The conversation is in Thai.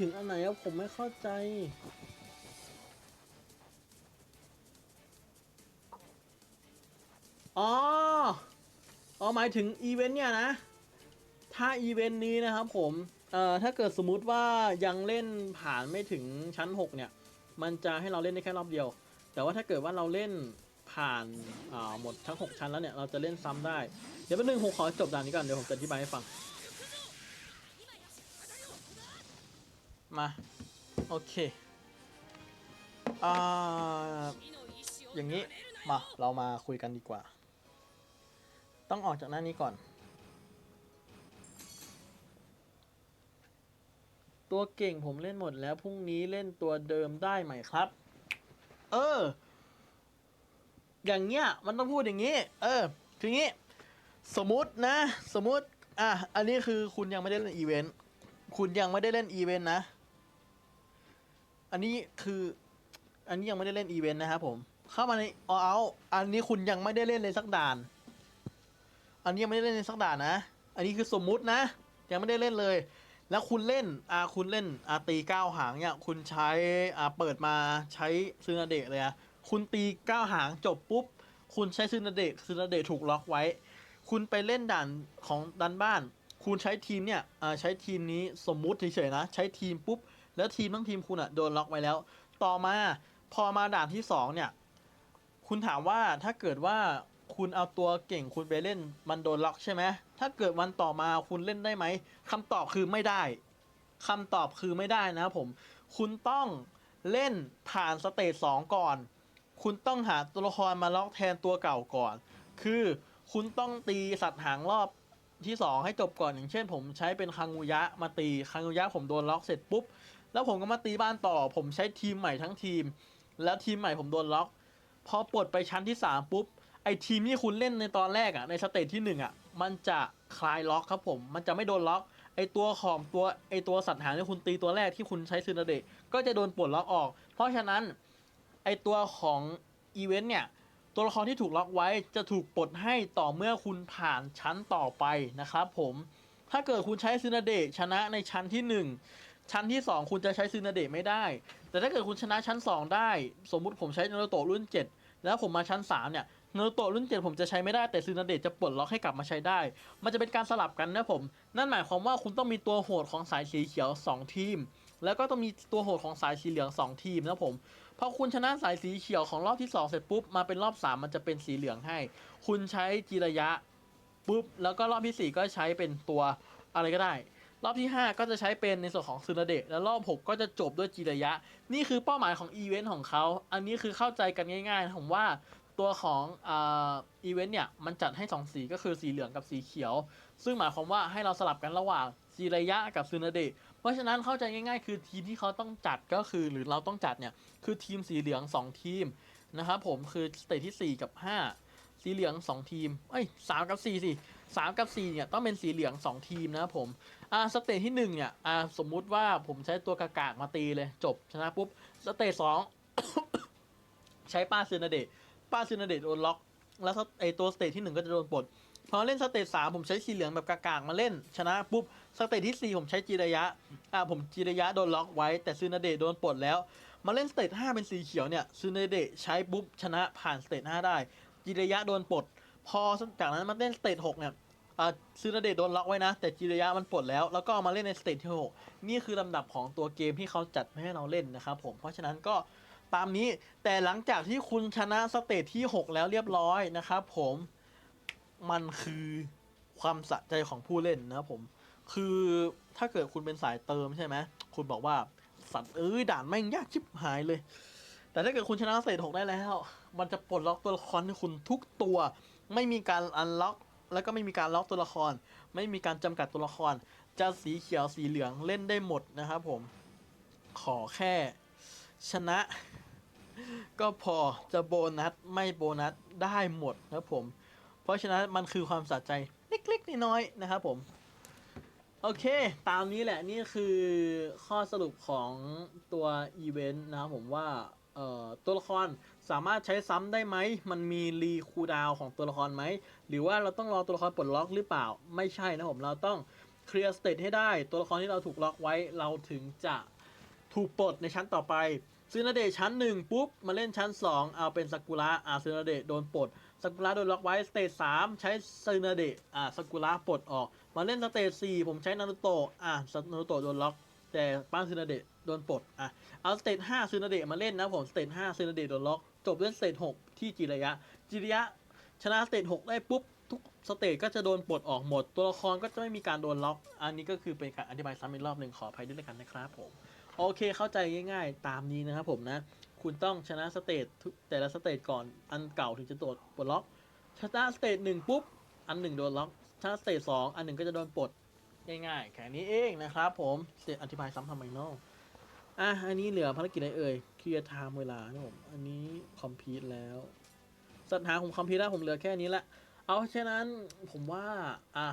ถึงอันไหนอะผมไม่เข้าใจ อ๋อ อ๋อหมายถึงอีเวนต์เนี่ยนะ ถ้าอีเวนต์นี้นะครับผม เอ่อ ถ้าเกิดสมมุติว่ายังเล่นผ่านไม่ถึงชั้น 6 เนี่ย มันจะให้เราเล่นได้แค่รอบเดียว แต่ว่าถ้าเกิดว่าเราเล่นผ่านอ่าหมดทั้ง 6 ชั้นแล้วเนี่ย เราจะเล่นซ้ำได้ เดี๋ยวแป๊บนึงผมขอจบด่านนี้ก่อน เดี๋ยวผมจะอธิบายให้ฟัง มา โอเคอ่าอย่างนี้ มา เรามาคุยกันดีกว่า ต้องออกจากหน้านี้ก่อน ตัวเก่งผมเล่นหมดแล้ว พรุ่งนี้เล่นตัวเดิมได้ไหมครับ เออ อย่างเงี้ย มันต้องพูดอย่างนี้ เออ คืองี้ สมมุตินะ สมมุติ อะ อันนี้คือคุณยังไม่ได้เล่นอีเวนต์ คุณยังไม่ได้เล่นอีเวนต์นะ อันนี้คือ อันนี้ยังไม่ได้เล่นอีเวนต์นะครับผม เข้ามาในออเอาอันนี้คุณยังไม่ได้เล่นเลยสักด่าน อันนี้ยังไม่ได้เล่นเลยสักด่านนะ อันนี้คือสมมุตินะ ยังไม่ได้เล่นเลย แล้วคุณเล่นอาคุณเล่นอาตีเก้าหางเนี่ย คุณใช้อ่าเปิดมาใช้ซึนาเดะเลยอะคุณตีเก้าหางจบปุ๊บ คุณใช้ซึนาเดะซึนาเดะถูกล็อกไว้ คุณไปเล่นด่านของดันบ้าน คุณใช้ทีมเนี่ยอ่าใช้ทีมนี้สมมุติเฉยๆนะ ใช้ทีมปุ๊บ แล้วทีมทั้งทีมคุณอะโดนล็อกไว้แล้ว ต่อมาพอมาด่านที่สองเนี่ย คุณถามว่าถ้าเกิดว่าคุณเอาตัวเก่งคุณไปเล่น มันโดนล็อกใช่ไหมถ้าเกิดวันต่อมาคุณเล่นได้ไหมคำตอบคือไม่ได้คำตอบคือไม่ได้นะครับผม คุณต้องเล่นผ่านสเตจสองก่อน คุณต้องหาตัวละครมาล็อกแทนตัวเก่าก่อน คือคุณต้องตีสัตว์หางรอบที่สองให้จบก่อนอย่างเช่น ผมใช้เป็นคังุยะมาตีคังุยะผมโดนล็อกเสร็จปุ๊บ แล้วผมก็มาตีบ้านต่อ ผมใช้ทีมใหม่ทั้งทีม แล้วทีมใหม่ผมโดนล็อก พอปลดไปชั้นที่ 3 ปุ๊บ ไอทีมที่คุณเล่นในตอนแรกอะ่ะในสเตจที่1อะ มันจะคลายล็อกครับผม มันจะไม่โดนล็อก ไอตัวของตัวไอตัวสัตว์หางที่คุณตีตัวแรกที่คุณใช้ซึนาเดะก็จะโดนปลดล็อกออก เพราะฉะนั้นไอตัวของอีเวนต์เนี่ยตัวละครที่ถูกล็อกไว้จะถูกปลดให้ต่อเมื่อคุณผ่านชั้นต่อไปนะครับผม ถ้าเกิดคุณใช้ซึนาเดะชนะในชั้นที่หนึ่ง ชั้นที่ 2 คุณจะใช้ซึนาเดะไม่ได้ แต่ถ้าเกิดคุณชนะชั้น 2 ได้ สมมุติผมใช้นารูโตะรุ่น 7 แล้วผมมาชั้น 3 เนี่ยนารูโตะรุ่น 7 ผมจะใช้ไม่ได้แต่ซึนาเดะจะปลดล็อกให้กลับมาใช้ได้ มันจะเป็นการสลับกันนะผม นั่นหมายความว่าคุณต้องมีตัวโหดของสายสีเขียว 2 ทีม แล้วก็ต้องมีตัวโหดของสายสีเหลือง 2 ทีมนะผมพอคุณชนะสายสีเขียวของรอบที่ 2 เสร็จปุ๊บมาเป็นรอบ 3 มันจะเป็นสีเหลืองให้ คุณใช้จีระยะปุ๊บแล้วก็รอบที่ 4 ก็ใช้เป็นตัวอะไรก็ได้ รอบที่ 5 ก็จะใช้เป็นในส่วนของซึนาเดะแล้วรอบ 6 ก็จะจบด้วยจีระยะ นี่คือเป้าหมายของอีเวนต์ของเขา อันนี้คือเข้าใจกันง่ายๆ ผมว่าตัวของอ,อีเวนต์เนี่ย มันจัดให้ 2 สีก็คือสีเหลืองกับสีเขียว ซึ่งหมายความว่าให้เราสลับกันระหว่างจีระยะกับซึนาเดะเพราะฉะนั้นเข้าใจง่ายๆ คือทีมที่เขาต้องจัดก็คือหรือเราต้องจัดเนี่ยคือทีมสีเหลือง 2 ทีมนะครับผมคือสเตจที่ 4 กับ 5 สีเหลือง2ทีมเอ้ยสามกับ4สิสามกับ4เนี่ยต้องเป็นสีเหลือง2ทีมนะผมอ่าสเตจที่1เนี่ยอ่าสมมุติว่าผมใช้ตัวกากากมาตีเลยจบชนะปุ๊บสเตจสองใช้ป้าซึนาเดะป้าซึนาเดะโดนล็อก แล้วไอตัวสเตจที่1ก็จะโดนปลดพอเล่นสเตจสามผมใช้สีเหลืองแบบกากากมาเล่น ชนะปุ๊บสเตจที่4ผมใช้จีระยะอ่าผมจีระยะโดนล็อกไว้แต่ซึนาเดะโดนปลดแล้วมาเล่นสเตจ5เป็นสีเขียวเนี่ยซึนาเดะใช้ปุ๊บชนะผ่านสเตจ5ได้ จีระยะโดนปลด พอจากนั้นมาเล่นสเตจ6เนี่ยซึนเดะโดนล็อกไว้นะ แต่จิระยะมันปลดแล้ว แล้วก็มาเล่นในสเตจที่6นี่คือลำดับของตัวเกมที่เขาจัดให้เราเล่นนะครับผมเพราะฉะนั้นก็ตามนี้แต่หลังจากที่คุณชนะสเตจที่ 6 แล้วเรียบร้อยนะครับผมมันคือความสะใจของผู้เล่นนะครับผม คือถ้าเกิดคุณเป็นสายเติมใช่ไหมคุณบอกว่าสัตว์เอ้ยด่านแม่งยากชิบหายเลย แต่ถ้าเกิดคุณชนะสเตจ6ได้แล้ว มันจะปลดล็อกตัวละครให้คุณทุกตัว ไม่มีการอันล็อก แล้วก็ไม่มีการล็อกตัวละคร ไม่มีการจำกัดตัวละคร จะสีเขียวสีเหลืองเล่นได้หมดนะครับผม ขอแค่ชนะ ก็พอจะโบนัสไม่โบนัสได้หมดนะครับผม เพราะฉะนั้นมันคือความสะใจเล็กๆน้อยๆนะครับผมโอเค ตามนี้แหละ นี่คือข้อสรุปของตัวอีเวนต์นะครับผมว่าตัวละคร สามารถใช้ซ้ำได้ไหม มันมีรีคูดาวของตัวละครไหม หรือว่าเราต้องรอตัวละครปลดล็อกหรือเปล่า ไม่ใช่นะผมเราต้องเคลียร์สเตตให้ได้ ตัวละครที่เราถูกล็อกไว้เราถึงจะถูกปลดในชั้นต่อไปซึนาเดชั้น1ปุ๊บ มาเล่นชั้น 2 เอาเป็นซากุระอ่าซึนาเดโดนปลดซากุระโดนล็อกไว้สเตจ3ใช้ซึนาเดอ่าซากุระปลดออก มาเล่นสเตจ4ผมใช้นารุโตะอ่านารุโตะโดนล็อก แต่ป้านซึนาเดะโดนปลดอะเอาสเตจ5ซึนาเดะมาเล่นนะผมสเตจ5ซึนาเดะโดนล็อก จบเล่นสเตจ6ที่จิระยะ จิระยะชนะสเตจ6ได้ปุ๊บทุกสเตจก็จะโดนปลดออกหมด ตัวละครก็จะไม่มีการโดนล็อก อันนี้ก็คือเป็นการอธิบายซ้ำอีกรอบหนึ่งขออภัยด้วยกันนะครับผม โอเคเข้าใจง่ายๆ ตามนี้นะครับผมนะ คุณต้องชนะสเตจทุกแต่ละสเตจก่อนอันเก่าถึงจะโดนปลดล็อกชนะสเตจหนึ่งปุ๊บอันหนึ่งโดนล็อกชนะสเตจสองอันหนึ่งก็จะโดนปลด ง่ายๆแค่นี้เองนะครับผมเสร็จอธิบายซ้ำทำไมเนอกอะอันนี้เหลือภารกิจอะไรเอ่ยเคลียร์ไทม์เวลาครับผมอันนี้คอมพิวแล้วสัญหาของคอมพิวแล้วผมเหลือแค่นี้ละเอาฉะนั้นผมว่าอะ